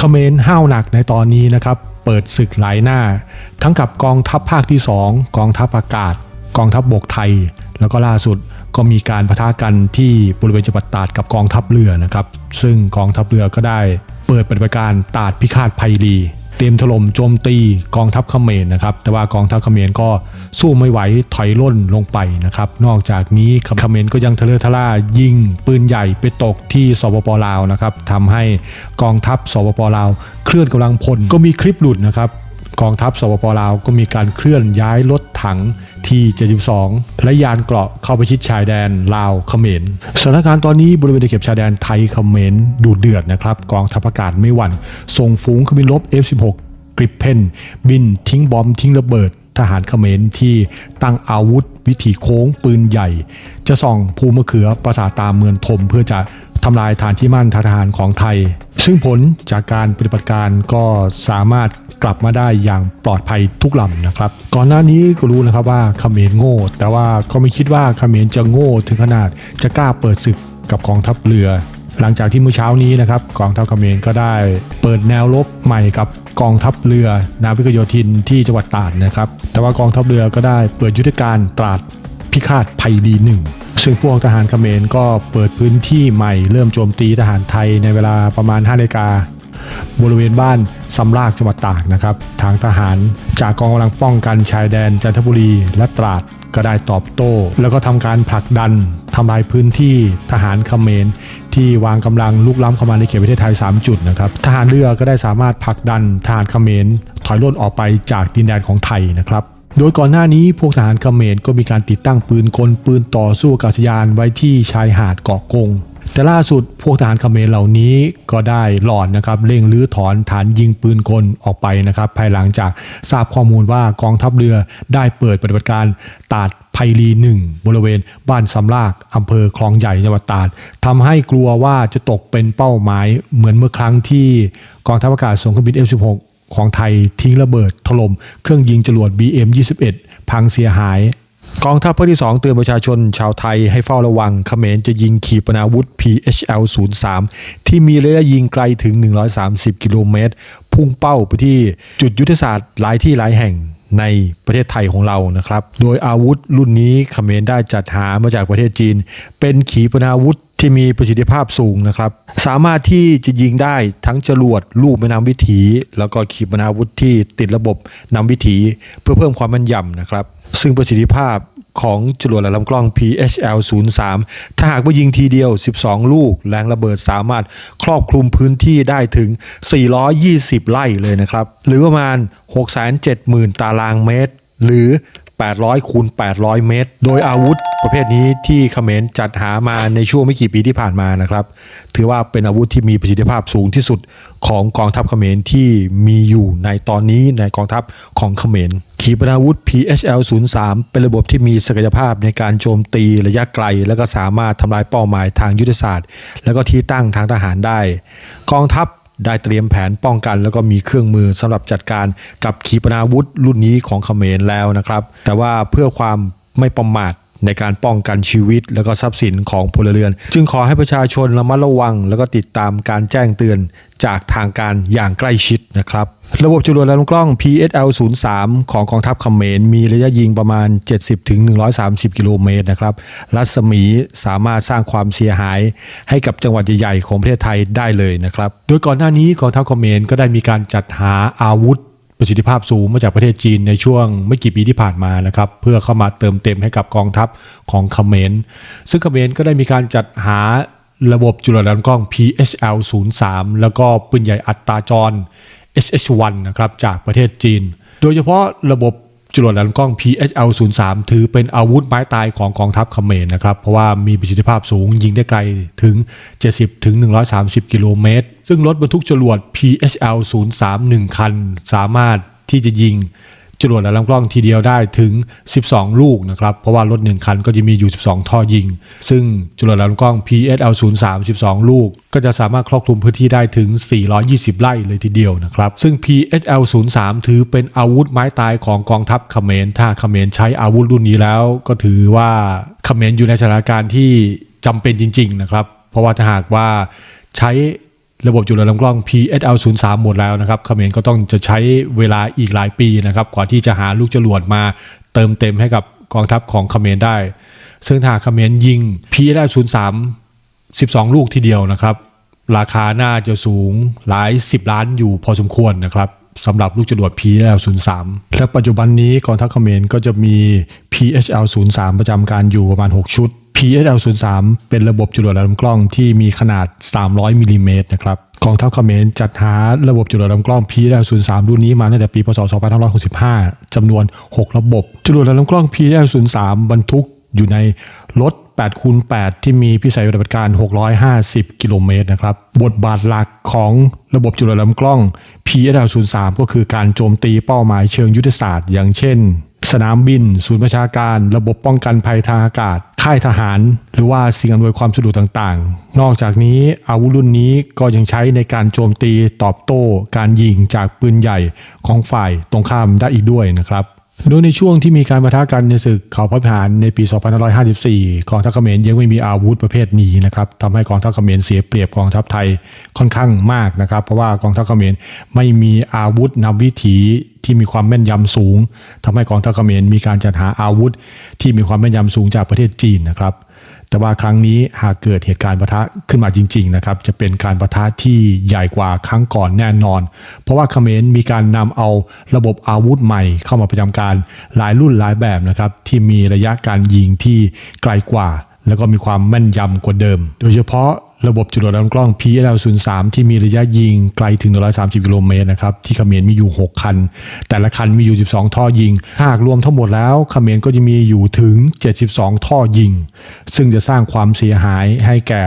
เขมรห้าวหนักในตอนนี้นะครับ เปิดศึกหลายหน้า ทั้งกับกองทัพภาคที่ 2 กองทัพอากาศ กองทัพบบกไทย แล้วก็ล่าสุดก็มีการปะทะกันที่บริเวณจังหวัดตาดกับกองทัพเรือนะครับ ซึ่งกองทัพเรือก็ได้เปิดปฏิบัติการตาดพิฆาตภัยรี เตรียมถล่มโจมตีกองทัพเขมรนะครับ แต่ว่ากองทัพเขมรก็สู้ไม่ไหวถอยล่นลงไปนะครับ นอกจากนี้เขมรก็ยังทะเลทะล่ายิงปืนใหญ่ไปตกที่สปปลาวนะครับทำให้กองทัพสปปลาวเคลื่อนกำลังพลก็มีคลิปหลุดนะครับกองทัพสปปลาวก็มีการเคลื่อนย้ายรถถัง ที่72 และยานเกราะเข้าไปชิดชายแดนลาวเขมรสถานการณ์ตอนนี้บริเวณตะเข็บชายแดนไทยเขมรดูเดือดนะครับกองทัพอากาศไม่หวั่นส่งฝูงเครื่องบินรบ F16 กริปเพนบินทิ้งบอมทิ้งระเบิดทหารเขมรที่ตั้งอาวุธวิถีโค้งปืนใหญ่ จะส่องภูมะเขือประสาตามเมืองทมเพื่อจะ ทำลายฐานที่มั่นทางทหารของไทย ซึ่งผลจากการปฏิบัติการก็สามารถกลับมาได้อย่างปลอดภัยทุกลำนะครับ ก่อนหน้านี้ก็รู้นะครับว่าเขมรโง่ แต่ว่าก็ไม่คิดว่าเขมรจะโง่ถึงขนาดจะกล้าเปิดศึกกับกองทัพเรือ หลังจากที่เมื่อเช้านี้นะครับกองทัพเขมรก็ได้เปิดแนวรบใหม่กับกองทัพเรือ นาวิกโยธินที่จังหวัดตราดนะครับ แต่ว่ากองทัพเรือก็ได้เปิดยุทธการตราด พิฆาตภัยดีหนึ่งซึ่งพวกทหารเขมรก็เปิดพื้นที่ใหม่เริ่มโจมตีทหารไทยในเวลาประมาณ5นาฬิกาบริเวณบ้านสำรากจังหวัดตากนะครับ ทางทหารจากกองกำลังป้องกันชายแดนจันทบุรีและตราดก็ได้ตอบโต้ แล้วก็ทำการผลักดันทำลายพื้นที่ทหารเขมร ที่วางกำลังลุกล้ำเข้ามาในเขตประเทศไทย 3 จุดนะครับทหารเรือก็ได้สามารถผลักดันทหารเขมรถอยร่นออกไปจากดินแดนของไทยนะครับ โดยก่อนหน้านี้พวกทหารเขมรก็มีการติดตั้งปืนกลปืนต่อสู้อากาศยานไว้ที่ชายหาดเกาะกง แต่ล่าสุดพวกทหารเขมรเหล่านี้ก็ได้หลอนนะครับเร่งรื้อถอนฐานยิงปืนกลออกไปนะครับ ภายหลังจากทราบข้อมูลว่ากองทัพเรือได้เปิดปฏิบัติการตาดไพรีหนึ่งบริเวณบ้านสำรากอำเภอคลองใหญ่จังหวัดตราดทำให้กลัวว่าจะตกเป็นเป้าหมายเหมือนเมื่อครั้งที่กองทัพอากาศส่งเครื่องบิน F16 ของไทยทิ้งระเบิดถล่มเครื่องยิงจรวด BM21 พังเสียหายกองทัพภาคที่ 2 เตือนประชาชนชาวไทยให้เฝ้าระวังเขมรจะยิงขีปนาวุธ PHL 03ที่มีระยะยิงไกลถึง 130 กิโลเมตร พุ่งเป้าไปที่จุดยุทธศาสตร์หลายที่หลายแห่งในประเทศไทยของเรานะครับ โดยอาวุธรุ่นนี้เขมรได้จัดหามาจากประเทศจีน เป็นขีปนาวุธ ที่มีประสิทธิภาพสูงนะครับ สามารถที่จะยิงได้ทั้งจรวดลูกแม่น้ำวิถี แล้วก็ขีปนาวุธที่ติดระบบนำวิถีเพื่อเพิ่มความแม่นยำนะครับ ซึ่งประสิทธิภาพของจรวดและลำกล้อง PHL 03ถ้าหากว่ายิงทีเดียว 12 ลูก แรงระเบิดสามารถครอบคลุมพื้นที่ได้ถึง 420 ไร่เลยนะครับ หรือประมาณ 670,000 ตารางเมตร หรือ 800คูณ800 เมตร โดยอาวุธประเภทนี้ที่เขมรจัดหามาในช่วงไม่กี่ปีที่ผ่านมานะครับ ถือว่าเป็นอาวุธที่มีประสิทธิภาพสูงที่สุดของกองทัพเขมรที่มีอยู่ในตอนนี้ในกองทัพของเขมรขีปนาวุธ PHL 03เป็นระบบที่มีศักยภาพในการโจมตีระยะไกล และก็สามารถทำลายเป้าหมายทางยุทธศาสตร์ และก็ที่ตั้งทางทหารได้ กองทัพ ได้เตรียมแผนป้องกัน แล้วก็มีเครื่องมือสำหรับจัดการกับขีปนาวุธรุ่นนี้ของเขมรแล้วนะครับ แต่ว่าเพื่อความไม่ประมาท ในการป้องกันชีวิตและก็ทรัพย์สินของพลเรือน จึงขอให้ประชาชนระมัดระวัง แล้วก็ติดตามการแจ้งเตือนจากทางการอย่างใกล้ชิดนะครับ ระบบจรวดและลำกล้อง PSL 03ของกองทัพเขมรมีระยะยิงประมาณ 70-130 กิโลเมตรนะครับ รัศมีสามารถสร้างความเสียหายให้กับจังหวัดใหญ่ๆของประเทศไทยได้เลยนะครับ โดยก่อนหน้านี้กองทัพเขมรก็ได้มีการจัดหาอาวุธ ประสิทธิภาพสูงมาจากประเทศจีนในช่วงไม่กี่ปีที่ผ่านมานะครับเพื่อเข้ามาเติมเต็มให้กับกองทัพของเขมรซึ่งเขมรก็ได้มีการจัดหาระบบจุลลำกล้อง PHL 03แล้วก็ปืนใหญ่อัตราจร SH1 นะครับจากประเทศจีน โดยเฉพาะระบบ จรวดและลำกล้อง PHL 03ถือเป็นอาวุธไม้ตายของกองทัพเขมรนะครับ เพราะว่ามีประสิทธิภาพสูงยิงได้ไกลถึง 70ถึง130 กิโลเมตร ซึ่งรถบรรทุกจรวด PHL 03 1 คัน สามารถที่จะยิง จรวดและลำกล้องทีเดียวได้ถึง 12 ลูกนะครับ เพราะว่ารถ 1 คันก็จะมีอยู่ 12 ท่อยิง ซึ่งจรวดและลำกล้อง PSL 03 12 ลูก ก็จะสามารถครอบคลุมพื้นที่ได้ถึง 420 ไร่เลยทีเดียวนะครับ ซึ่ง PSL 03ถือเป็นอาวุธไม้ตายของกองทัพเขมร ถ้าเขมรใช้อาวุธรุ่นนี้แล้ว ก็ถือว่าเขมรอยู่ในสถานการณ์ที่จำเป็นจริง ๆ นะครับ เพราะว่าถ้าหากว่าใช้ ระบบจุลลำกล้อง PSL 0 3 หมดแล้วนะครับเขมรก็ต้องจะใช้เวลาอีกหลายปีนะครับกว่าที่จะหาลูกจรวดมาเติมเต็มให้กับกองทัพของเขมรได้ ซึ่งถ้าหาเขมรยิง PSL 0 3 12 ลูกทีเดียวนะครับ ราคาน่าจะสูงหลาย 10 ล้านอยู่พอสมควรนะครับสำหรับลูกจรวด PHL 03 และปัจจุบันนี้กองทัพเขมรก็จะมี PHL 03 ประจำการอยู่ประมาณ 6 ชุด PHL 03 เป็นระบบจรวดลำกล้องที่มีขนาด 300มิลลิเมตรนะครับกองทัพเขมรจัดหาระบบจรวดลำกล้อง PHL 03 รุ่นนี้มาตั้งแต่ปีพศ 2565จำนวน 6 ระบบจรวดลำกล้อง PHL 03 บรรทุกอยู่ในรถ8คูณ8ที่มีพิสัยปฏิบัติการ 650 กิโลเมตรนะครับ บทบาทหลักของระบบจุลลำกล้อง PSL03 ก็คือการโจมตีเป้าหมายเชิงยุทธศาสตร์ อย่างเช่น สนามบิน ศูนย์ประชาการ ระบบป้องกันภัยทางอากาศค่ายทหาร หรือว่าสิ่งอำนวยความสะดวกต่างๆ นอกจากนี้อาวุธรุ่นนี้ก็ยังใช้ในการโจมตีตอบโต้ การยิงจากปืนใหญ่ของฝ่ายตรงข้ามได้อีกด้วยนะครับ โดยในช่วงที่มีการประทะกันในศึกเขาพระพิหารในปี 2554 กองทัพเขมรยังไม่มีอาวุธประเภทนี้นะครับทำให้กองทัพเขมรเสียเปรียบกองทัพไทยค่อนข้างมากนะครับ เพราะว่ากองทัพเขมรไม่มีอาวุธนำวิถีที่มีความแม่นยำสูงทำให้กองทัพเขมรมีการจัดหาอาวุธ ที่มีความแม่นยำสูงจากประเทศจีนนะครับ แต่ว่าครั้งนี้หากเกิดเหตุการณ์ปะทะขึ้นมาจริงๆนะครับจะเป็นการปะทะที่ใหญ่กว่าครั้งก่อนแน่นอน เพราะว่าเขมรมีการนำเอาระบบอาวุธใหม่เข้ามาประจำการหลายรุ่นหลายแบบนะครับที่มีระยะการยิงที่ไกลกว่า แล้วก็มีความแม่นยำกว่าเดิม โดยเฉพาะ ระบบจรวดลำกล้อง PL03 ที่มีระยะยิงไกลถึง 130 กิโลเมตรนะครับที่เขมรมีอยู่ 6 คัน แต่ละคันมีอยู่ 12 ท่อยิง หากรวมทั้งหมดแล้วเขมรก็จะมีอยู่ถึง 72 ท่อยิง ซึ่งจะสร้างความเสียหายให้แก่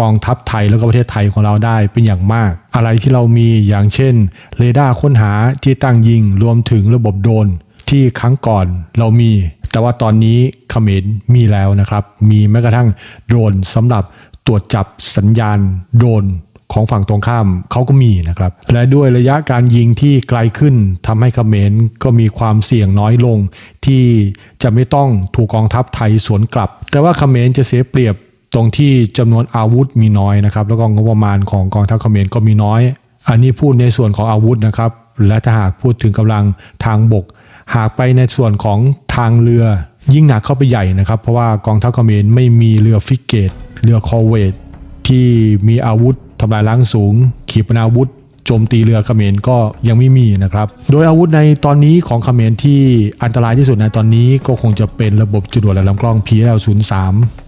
กองทัพไทยแล้วก็ประเทศไทยของเราได้เป็นอย่างมาก อะไรที่เรามีอย่างเช่นเรดาร์ค้นหาที่ตั้งยิงรวมถึงระบบโดรนที่ครั้งก่อนเรามี แต่ว่าตอนนี้เขมรมีแล้วนะครับ มีแม้กระทั่งโดรนสำหรับ รวจจับสัญญาณโดนของฝั่งตรงข้ามเขาก็มีนะครับ และด้วยระยะการยิงที่ไกลขึ้นทำให้เขมรก็มีความเสี่ยงน้อยลง ที่จะไม่ต้องถูกกองทัพไทยสวนกลับ แต่ว่าเขมรจะเสียเปรียบตรงที่จำนวนอาวุธมีน้อยนะครับ แล้วก็งบประมาณของกองทัพเขมรก็มีน้อย อันนี้พูดในส่วนของอาวุธนะครับ และถ้าหากพูดถึงกำลังทางบก หากไปในส่วนของทางเรือ ยิ่งหนักเข้าไปใหญ่นะครับ เพราะว่ากองทัพเขมรไม่มีเรือฟิกเกต เรือคอเวตที่มีอาวุธทำลายล้างสูง ขีปนาวุธโจมตีเรือเขมรก็ยังไม่มีนะครับ โดยอาวุธในตอนนี้ของเขมรที่อันตรายที่สุดในตอนนี้ก็คงจะเป็นระบบจรวดและลำกล้อง PL03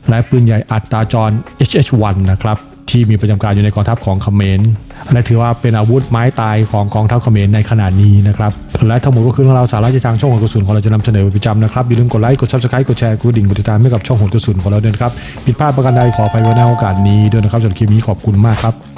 และปืนใหญ่อัตราจร HH1 นะครับ ที่มีประจำการอยู่ในกองทัพของเขมรและถือว่าเป็นอาวุธไม้ตายของกองทัพเขมรในขณะนี้นะครับและทั้งหมดก็คือเรื่องราวสาระที่ทางช่องหนกระสุนของเราจะนำเสนอเป็นประจำนะครับอย่าลืมกดไลค์กดซับสไครต์กดแชร์กดดิ่งกดติดตามให้กับช่องหนกระสุนของเราด้วยนะครับผิดพลาดประการใดขออภัยไว้ในโอกาสนี้ด้วยนะครับสำหรับคลิปนี้ขอบคุณมากครับ